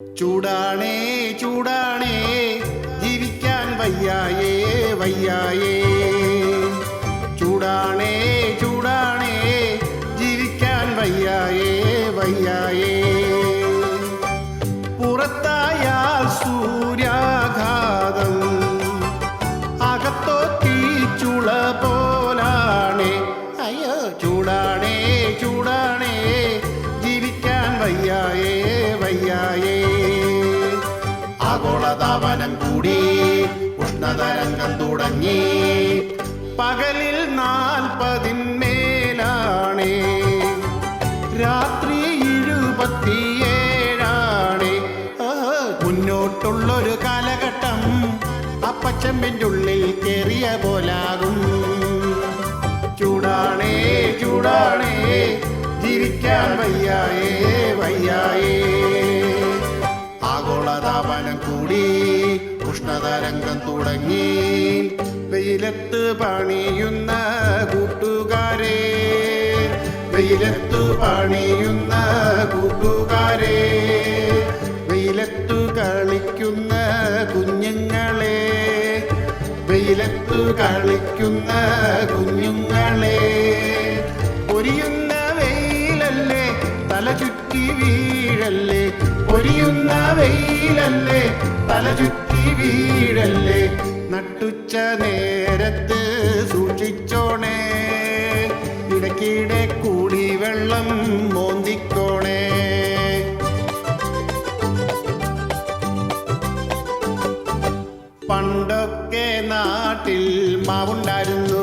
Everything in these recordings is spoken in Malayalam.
ചൂടാണേ ചൂടാണേ ജീവിക്കാൻ വയ്യായേ വയ്യായേ. ചൂടാണേ ചൂടാണേ ജീവിക്കാൻ വയ്യായേ വയ്യായേ. പുറത്തായാൽ സൂര്യാഘാതം അകത്തോ ചുള പോലാണേ. അയ്യോ ചൂടാണേ ചൂടാണേ ജീവിക്കാൻ വയ്യായേ വയ്യായേ. ആഗോളതാപനം കൂടി ഉഷ്ണതരംഗം തുടങ്ങി. പകലിൽ നാൽപ്പതിന്മേലാണേ. രാത്രി ഇരുപത്തിയേഴാണ്. മുന്നോട്ടുള്ളൊരു കാലഘട്ടം അപ്പച്ചമ്പിന്റെ ഉള്ളിൽ കയറിയ പോലാകും. ചൂടാണേ ചൂടാണേ ജീവിക്കാൻ വയ്യായേ ഉഷ്ണതരംഗം തുടങ്ങി. വെയിലത്ത് പണിയുന്ന കൂട്ടുകാരെ വെയിലത്ത് പണിയുന്ന കൂട്ടുകാരെ വെയിലത്ത് കളിക്കുന്ന കുഞ്ഞുങ്ങളെ വെയിലത്ത് കളിക്കുന്ന കുഞ്ഞുങ്ങളെ. പൊരിയുന്ന വെയിലല്ലേ തല ചുറ്റി വീഴല്ലേ? പൊരിയുന്ന വെയിലല്ലേ തല ചുറ്റി വീഴല്ലേ നട്ടുച്ച നേരത്ത് സൂക്ഷിച്ചോണേ. ഇടയ്ക്കിടെ കൂടി വെള്ളം മോന്തിക്കോണേ. പണ്ടൊക്കെ നാട്ടിൽ മാവുണ്ടായിരുന്നു.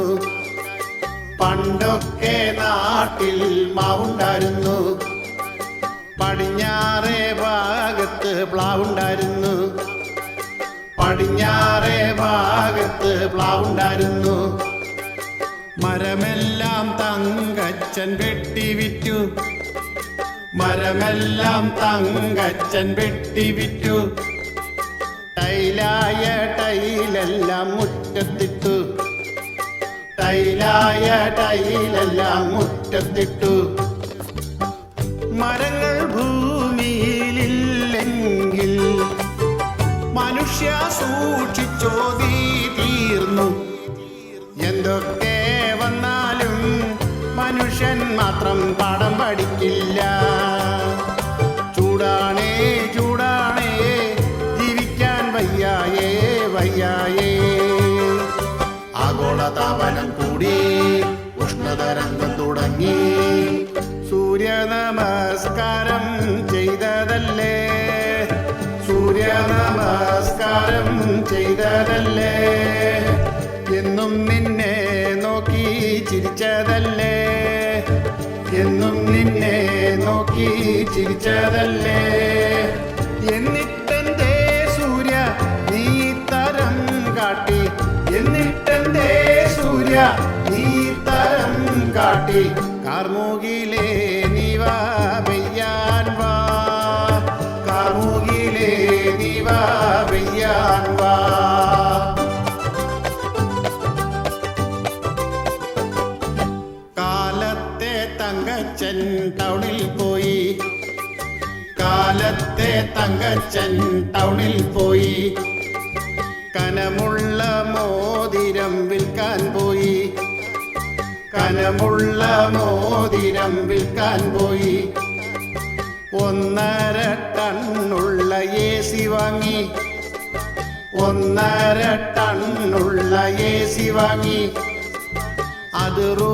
പണ്ടൊക്കെ നാട്ടിൽ മാവുണ്ടായിരുന്നു. പടിഞ്ഞാറേ ഭാഗത്ത് പ്ലാവുണ്ടായിരുന്നു. പടിഞ്ഞാറേ ഭാഗത്ത് പ്ലാവുണ്ടായിരുന്നു. മരമെല്ലാം തങ്കച്ചൻ വെട്ടിവിറ്റു. മരമെല്ലാം തങ്കച്ചൻ വെട്ടിവിറ്റു. ടൈലായ ടൈലെല്ലാം മുറ്റത്തിട്ടു. ടൈലായ ടൈലെല്ലാം മുറ്റത്തിട്ടു. മരങ്ങൾ ഭൂമിയിലില്ലെങ്കിൽ മനുഷ്യ സൂക്ഷിച്ചോതി തീർന്നു. എന്തൊക്കെ വന്നാലും മനുഷ്യൻ മാത്രം പാഠം പഠിക്കില്ല. ചൂടാണേ ചൂടാണേ ജീവിക്കാൻ വയ്യായേ വയ്യായേ. ആഗോളതാപനം കൂടി ഉഷ്ണതരംഗം തുടങ്ങി. സൂര്യ നമസ്കാരം ചെയ്തതല്ലേ? സൂര്യ നമസ്കാരം ചെയ്തതല്ലേ? എന്നും നിന്നെ നോക്കി ചിരിച്ചതല്ലേ? എന്നും നിന്നെ നോക്കി ചിരിച്ചതല്ലേ? എന്നിട്ടെന്തേ സൂര്യ നീ തരം കാട്ടി? എന്നിട്ടെന്തേ സൂര്യ നീ തരം കാട്ടി? കാർമൂകിലേ നീവാ തങ്കച്ചൻ ടൗണിൽ പോയി. കാലത്തെ തങ്കച്ചൻ ടൗണിൽ പോയി. കനമുള്ള മോതിരം വിൽക്കാൻ പോയി. കനമുള്ള മോതിരം വിൽക്കാൻ പോയി. ഒന്നര ടണ്ണുള്ള എ സി വാങ്ങി. ഒന്നര ടണ്ണുള്ള എ സി വാങ്ങി. അത്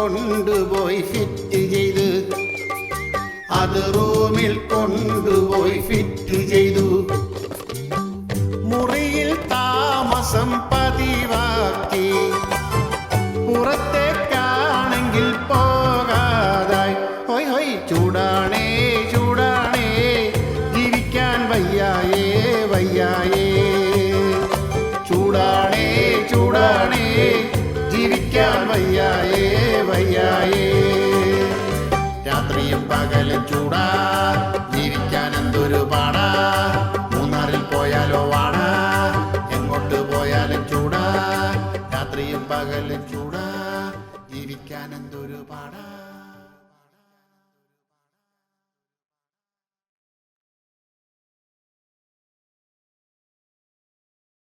കൊണ്ടുപോയി ഫിറ്റ് ചെയ്ത്. അത് റൂമിൽ കൊണ്ടുപോയി ഫിറ്റ് ചെയ്തു. മുറിയിൽ താമസം പതിവാക്കി. പുറത്തേക്കാണെങ്കിൽ പോകാതായി. ഹൊയ് ഹൊയ് ചൂടാണേ ചൂടാണേ. ജീവിക്കാൻ വയ്യായേ വയ്യായേ. ചൂടാണേ ചൂടാണേ. ജീവിക്കാൻ വയ്യായേ. രാത്രിയും ചൂടാ ജീവിക്കാൻ എന്തൊരു പാടാ. മൂന്നാറിൽ പോയാലോ വാടാ എങ്ങോട്ട് പോയാലും ചൂടാ. രാത്രിയും പകലും ചൂടാ ജീവിക്കാൻ എന്തൊരു പാടാ.